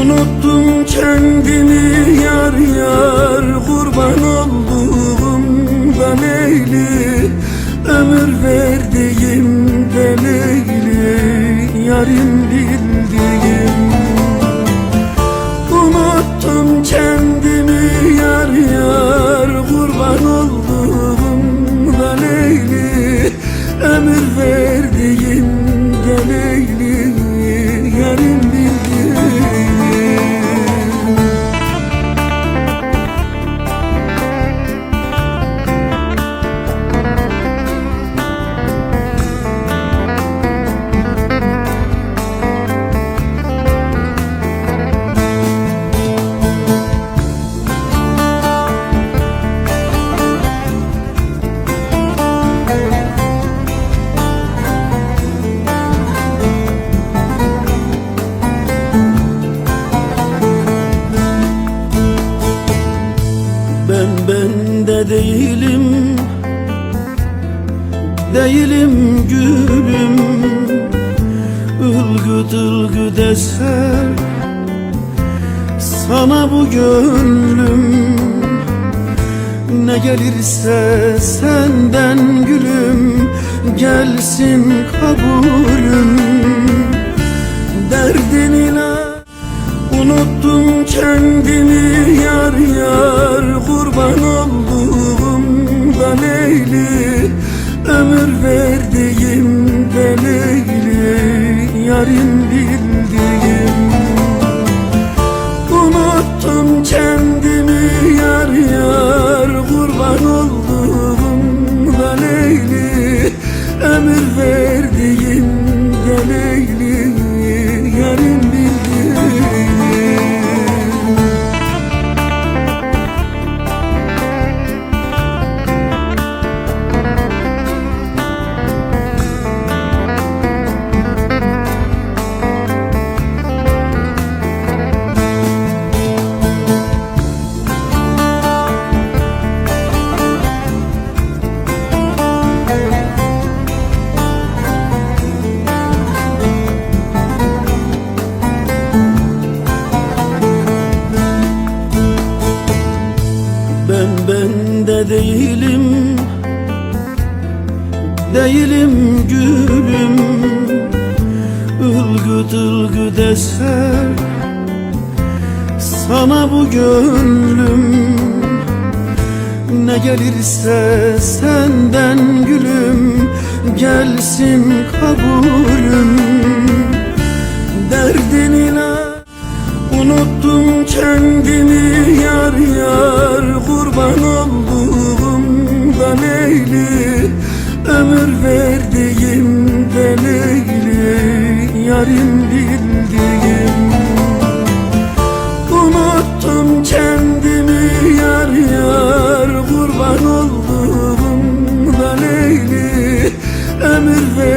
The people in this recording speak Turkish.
Unuttum kendimi yar yar Kurban olduğum da Leyli Ömür verdiğim de Leyli Yarim bildiğim bende değilim Değilim gülüm. Ilgıt ılgıt eser Sana bu gönlüm. Ne gelirse senden gülüm Gelsin kabulüm. Derdin ile Unuttum kendimi Ömür verdiğim de Leyli Yarim bildiğim. Unuttum kendimi yar yar Kurban olduğum da Ömür verdiğim de değilim Değilim gülüm. Ilgıt ılgıt eser Sana bu gönlüm. Ne gelirse senden gülüm Gelsin kabulüm Ömür verdiğim de Leyli Yarim bildiğim. Unuttum kendimi yar yar Kurban olduğum da Leyli Ömür verdiğim